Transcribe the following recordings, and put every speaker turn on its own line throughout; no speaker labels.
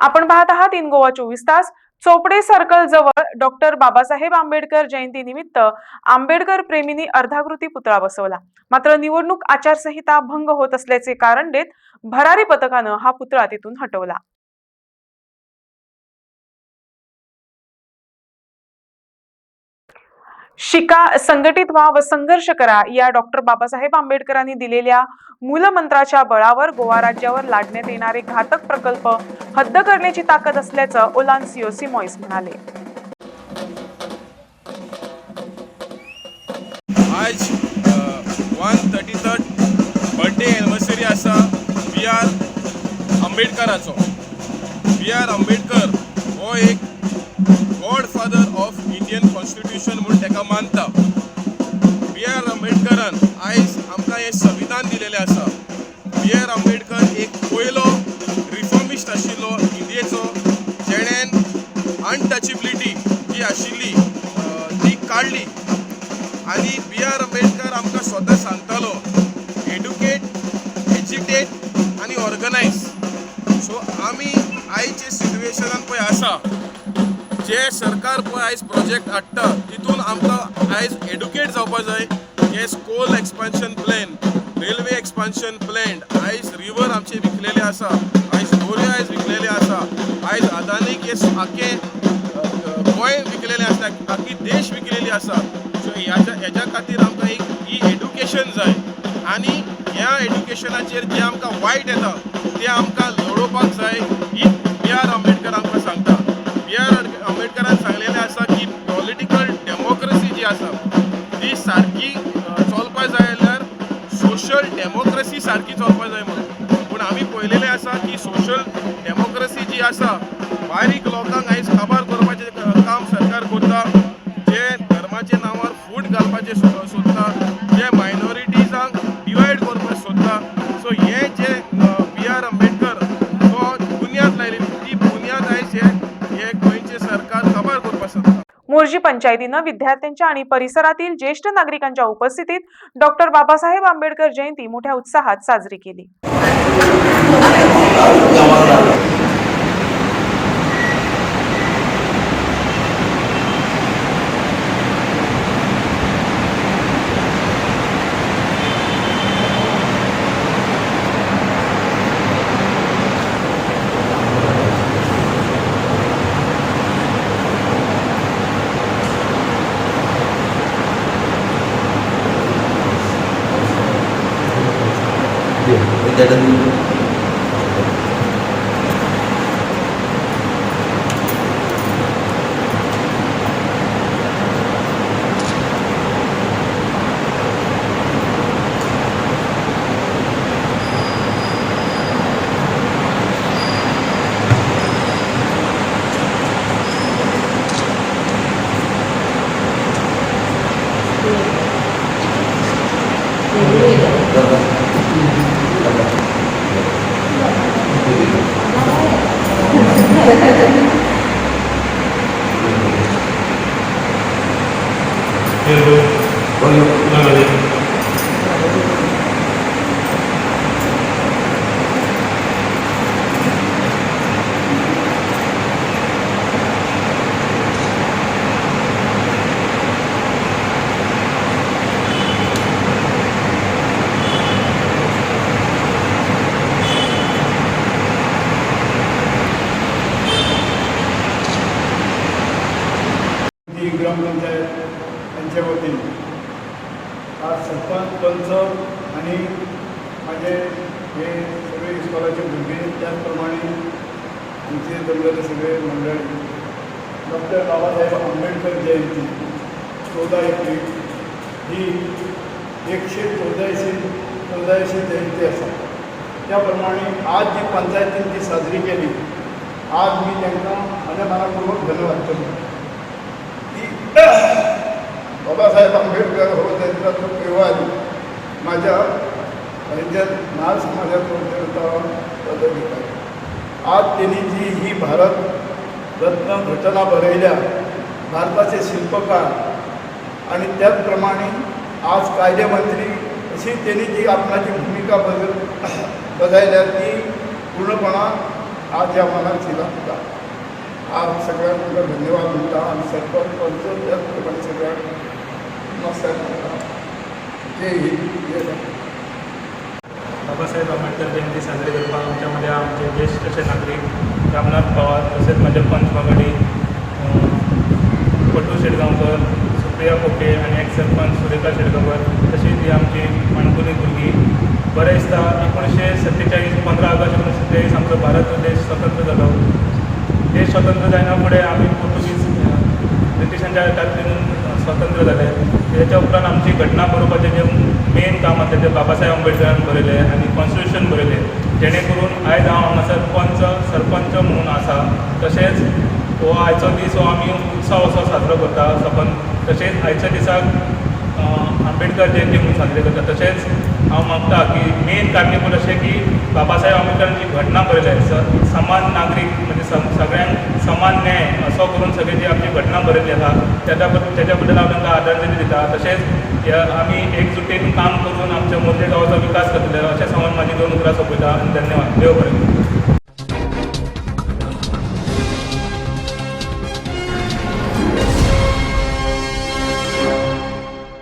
आपण पाहत आहात इन गोवा चोवीस तास. चोपडे सर्कल जवळ डॉक्टर बाबासाहेब आंबेडकर जयंती निमित्त आंबेडकर प्रेमींनी अर्धाकृती पुतळा बसवला. मात्र निवडणूक आचारसंहिता भंग होत असल्याचे कारण देत भरारी पथकानं हा पुतळा तिथून हटवला. शिका संघटित व्हा व संघर्ष करा या डॉक्टर बाबासाहेब आंबेडकरांनी दिलेल्या मूलमंत्राच्या बळावर गोवा राज्यावर लादण्यात येणारे घातक प्रकल्प हद्द करण्याची ताकद असल्याचं ओलान्सिओ सिमॉइस म्हणाले.
आज one thirty third birthday anniversary असा बी आर आंबेडकराचो. बी आर आंबेडकर हो एक आयचे सिट्युएशनान पळय आसा जे सरकार पळय आयज प्रोजेक्ट हाडटा तितून आमकां आयज एड्युकेट जावपा जाय. हे school expansion plan railway expansion plan आयज रिवर आमचे विकलेले आसा आयज दोऱ्यो आयज विकलेले आसा आयज अदानीक हे आखे गोंय विकलेले आसा आखी देश विकलेली आसा सो ह्याच्या हेज्या खातीर आमकां एक ही एड्युकेशन जाय. आनी ह्या एड्युकेशनाचेर जे आमकां वायट येता ते आमकां लडोवपाक जाय. ही आर आंबेडकर आमकां सांगता. बी आर आंबेडकरान सांगलेलें आसा की पॉलिटिकल डेमोक्रेसी जी आसा ती सारकी चलपाक चलपा जाय जाल्यार सोशल डेमोक्रेसी सारकी चलपा जाय म्हणून. पूण आमी पळयलेलें आसा की सोशल डेमोक्रेसी जी आसा बारीक लोकांक आयज काबार करपाचें काम सरकार करता. जे धर्माचे नांवार फूट घालपाचें सोदता जे मायनॉरिटीजांक डिवायड करपाक सोदता सो हे जे सोदता
मोर्जी पंचायतीनं विद्यार्थ्यांच्या आणि परिसरातील ज्येष्ठ नागरिकांच्या उपस्थितीत डॉक्टर बाबासाहेब आंबेडकर जयंती मोठ्या उत्साहात साजरी केली.
Ini 你 ती ग्रामपंचायत यांच्या वतीने. आज सरपंच पंच आणि माझे हे सगळे इस्कॉलाचे भुरगे त्याचप्रमाणे आमचे जमलेले सगळे मंडळी. डॉक्टर बाबासाहेब आंबेडकर जयंती चौदा एप्रिल ही एकशे चौदाशे चौदाशे जयंती आसा त्या प्रमाणे आज जी पंचायतीन जी साजरी केली आज मी त्यांना माझ्या मनापूर्वक धन्यवाद करतो. बाबासाहेब आंबेडकर हो त्यांचा तो केव्हाही माझ्या ह्याच्यात नाल समाजात पदाधिकारी आज त्यांनी जी ही भारत रत्न घटना बरयल्या भारताचे शिल्पकार आणि त्याचप्रमाणे आज कायदेमंत्री अशी त्यांनी जी आपणाची भूमिका बज बजायल्या ती पूर्णपणा आज या मला दिला होता आज सगळ्यांना धन्यवाद म्हणटा आणि सरपंच पंच त्याचप्रमाणे सगळ्यांक नमस्कार म्हणटा जय हिंद जय
बाबासाहेब आंबेडकर जयंती साजरी करपाक आमच्या मध्ये आमचे ज्येष्ठ असे नागरीक रामनाथ पवार तसेच माझे पंच वांगडी पटू शेटगांवकर सुप्रिया कोके आणि एक सरपंच सुरेखा शेटगांवकर तशीच ही आमची माणकुली भुरगीं बरें दिसता एकोणीशे सत्तेचाळीस पंदरा ऑगस्ट एकोणीशे सत्तेचाळीस आमचो भारत देश स्वतंत्र जालो स्वतंत्र जायना फुडें आमी पोर्तुगीज ब्रिटिशांच्या तातूंत स्वतंत्र झाले. त्याच्या उपरांत आमची घटना बरोवपाचें जें मेन काम आसलें तें बाबासाहेब आंबेडकरान बरयलें आनी कॉन्स्टिट्युशन बरयलें जेणे करून आयज हांव हांगासर पंच सरपंच म्हणून आसा. तशेंच हो आयचो दीस हो आमी उत्सव असो साजरो करता सपन तशेंच आयच्या दिसाक आंबेडकर जयंती म्हणून साजरी करता. तशेंच हांव मागता की मेन कार्निवल अशें की बाबासाहेब आंबेडकरान जी घटना बरयल्या समाज समान नागरीक म्हणजे सम सगळ्यांक समान न्याय असो करून सगळी जी आमची घटना बरयल्ली आसा त्याच्या बद्दल त्याच्या बद्दल हांव तांकां आदरांजली दिता तशेंच आमी एकजुटेन काम करून आमच्या मोरजे गांवाचो विकास करतले अशें सांगून म्हाजी दोन उतरां सोपयता आनी धन्यवाद. देव बरें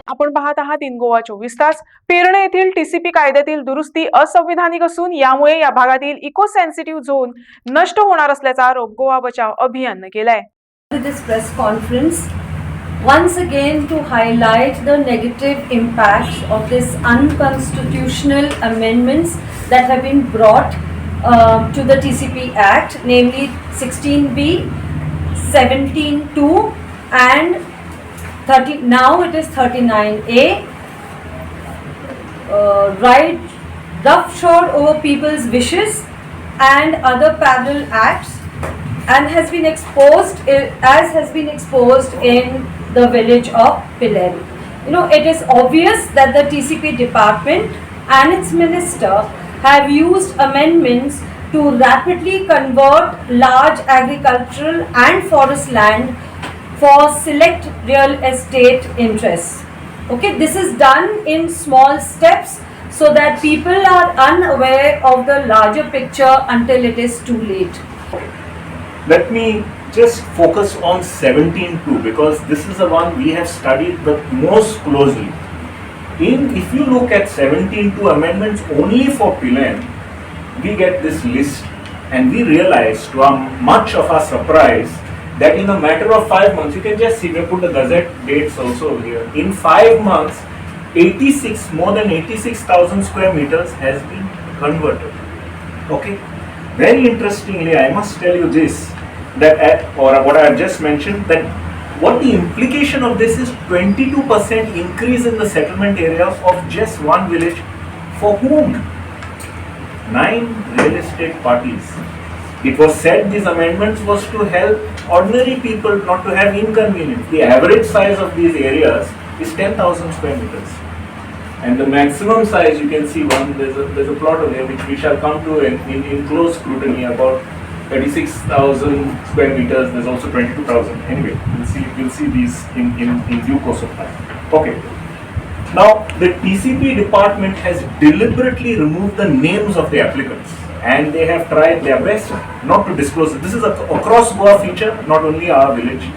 आपण पाहत आहात इन गोवा चोवीस तास. पेरणे येथील टीसीपी कायद्यातील दुरुस्ती असंविधानिक असून यामुळे या भागातील इको सेन्सिटिव्ह झोन नष्ट होणार असल्याचा आरोप गोवा बचाव अभियाननं केलाय.
To this press conference once again to highlight the negative impacts of this unconstitutional amendments that have been brought uh, to the TCP Act, namely 16B, 17.2 and 30, now it is 39A. Uh, right, roughshod over people's wishes and other parallel acts and has been exposed eh, as has been exposed in the village of Pilleri. You know, it is obvious that the TCP department and its minister have used amendments to rapidly convert large agricultural and forest land for select real estate interests. Okay, this is done in small steps so that people are unaware of the larger picture until it is too late.
Let me just focus on 17.2 because this is the one we have studied the most closely. In if you look at 17.2 amendments only for Pilen, we get this list and we realize to our much of our surprise that in a matter of five months, you can just see we put the gazette dates also here. In five months, 86 more than 86,000 square meters has been converted. Okay. Very interestingly, I must tell you this that uh, or what I have just mentioned that what the implication of this is 22% increase in the settlement area of just one village for whom? Nine real estate parties. It was said these amendments was to help ordinary people not to have inconvenience. The average size of these areas is 10,000 square meters. And the maximum size you can see one there's a there's a plot over here which we shall come to in, in, in close scrutiny about 36,000 square meters. There's also 22,000. Anyway, we'll see we'll see these in, in, in due course of time. Okay. Now the TCP department has deliberately removed the names of the applicants and they have tried their best not to disclose it. This is a across Goa feature, not only our village.